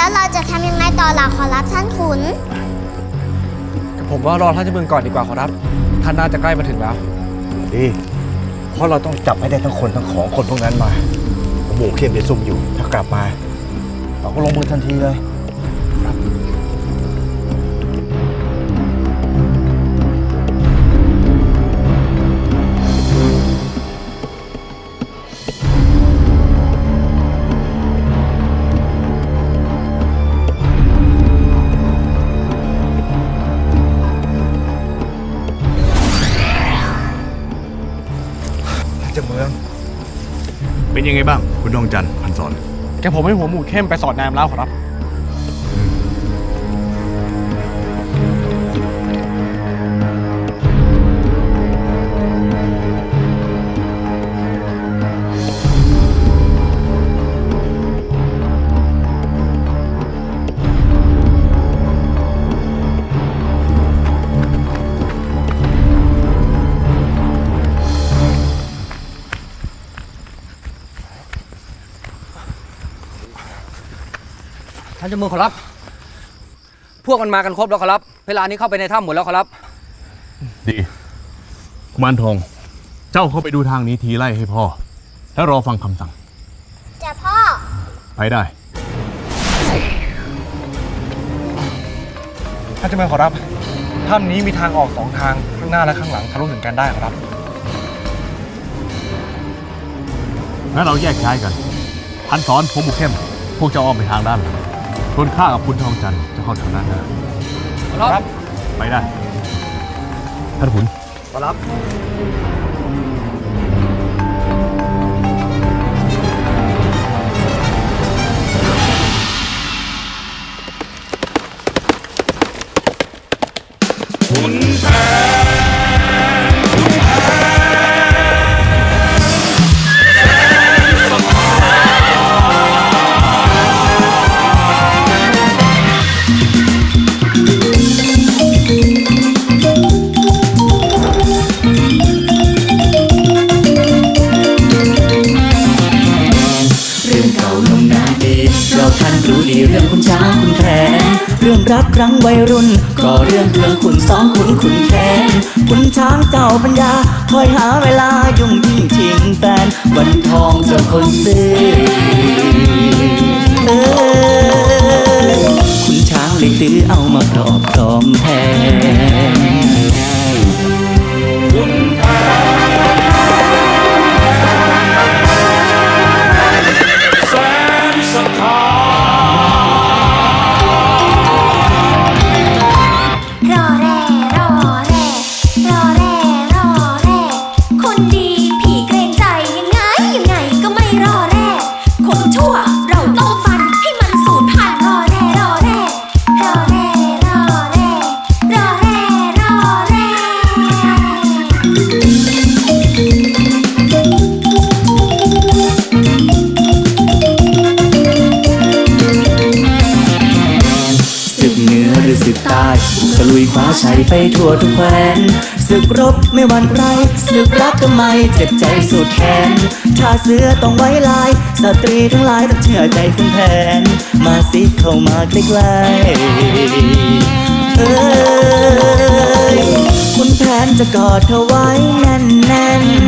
แล้วเราจะทำยังไงต่อล่ะขอรับท่านขุน ผมว่ารอท่านเจ้าเมืองก่อนดีกว่าขอรับ ท่านน่าจะใกล้มาถึงแล้ว ดี เพราะเราต้องจับให้ได้ทั้งคนทั้งของคนพวกนั้นมาหมู่เข้มเดี๋ยวซุ่มอยู่ ถ้ากลับมา เราก็ลงมือทันทีเลยท่ เป็นยังไงบ้าง คุณดวงจันทร์พันสอน แกผมให้หัวหมูเข้มไปสอดน้ำแล้วขอรับ ท่านเจ้าเมืองขอรับ พวกมันมากันครบแล้วขอรับ เวลานี้เข้าไปในถ้ำหมดแล้วขอรับ ดีกุมารทอง เจ้าเข้าไปดูทางนี้ทีไล่ให้พ่อ แล้วรอฟังคำสั่ง จะพ่อ ไปได้ ท่านเจ้าเมืองขอรับถ้ำนี้มีทางออกสองทางข้างหน้าและข้างหลังทะลุถึงกันได้ขอรับ งั้นเราแยกย้ายกันพันสอนผมบุกเข้ม พวกเจ้าอ้อมไปทางด้านหลัง ส่วนข้ากับคุณทองจันทร์จะเข้าทางด้านหน้าขอรับ ไปได้ ท่านขุนขอรับเรู้ดีเรื่องคุณช้างคุณแผนเรื่องรักครั้งวัยรุ่น ก็เรื่องเรื่องคุณสองคุณคุณแคนคุณช้างเจ้าปัญญา คอยหาเวลายุ่งยิ่งทิ้งแฟนวันทองเจอคนซื้อคุณช้างเลยตื้อเอามาครอบครองแทนร ศึกใต้ตะลุยคว้าชัยไปทั่วทุกแคว้นศึกรบไม่หวั่นใครศึกรักทำไมเจ็บใจสุดแขนถ้าเสือต้องไว้ลาย สตรีทั้งหลายต้องเชื่อใจคุณแผน มาสิเข้ามาใกล้ๆเอ้ยคุณแผนจะกอดเธอไว้แน่น